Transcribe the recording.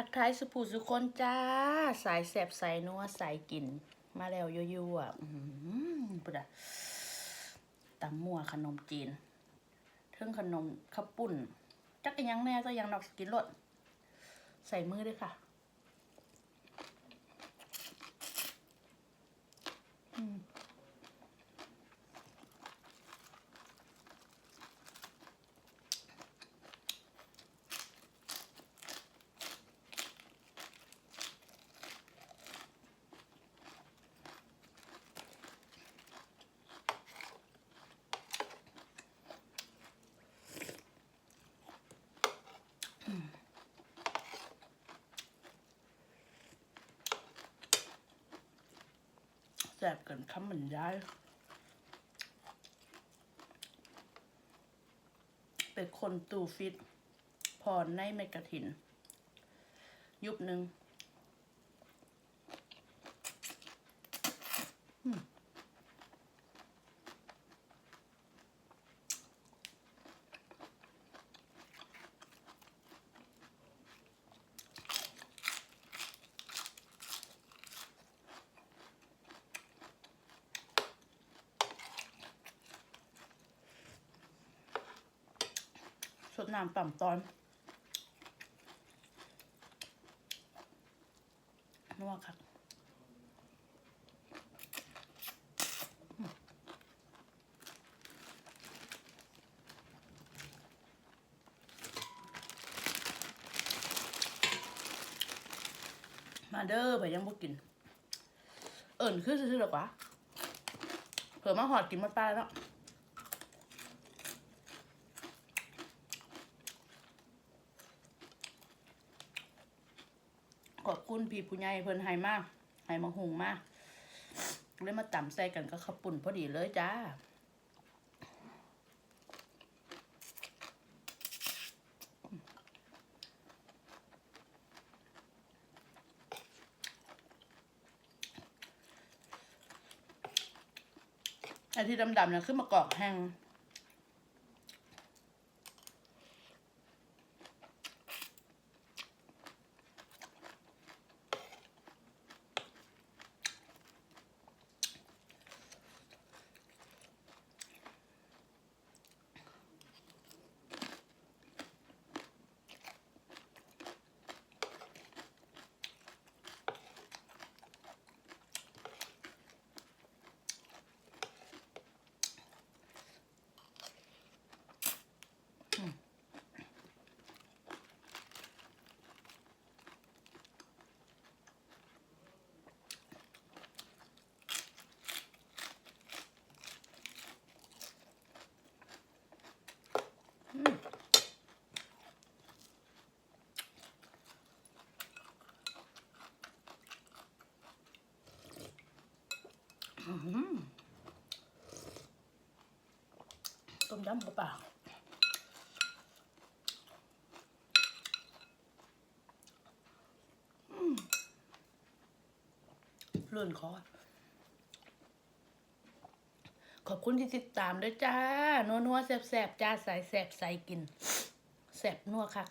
ทักทายสุภูสุคนจ้า สายแสบสายนัวสายกิน มาแล้วยั่วๆอะอื้อหือปุดอะตำมั่วขนมจีนเทิงขนมข้าวปุ้น จักอีหยังแน่ก็ยังดอกสกินรสใส่มือด้วยค่ะ อืม แสบเกินคำบรรยาย เป็นคนตูฟิตพอในเมกะถิน ยุบหนึ่ง ดน้ำปั่มตอนนัวครับมาเด้อไปยังบ่กิน เอิ่นคือซื้อหรอกวะเผื่อมาหอดกินมาปลาแล้วเนาะ ขอบคุณพี่ผู้ใหญ่เพิ่นให้มากให้มาหุงมากเลยมาต่ำใส่กันก็ข้าวปุ่นพอดีเลยจ้าไอ้ที่ดำๆเนี่ยขึ้นมากรอกแห้ง ต้มยำกระเปล่าเลื่อนคอ ขอบคุณที่ติดตามด้วยจ้า นัวนัวแสบแสบจ้าใสแสบใสกิน แสบนัวคัก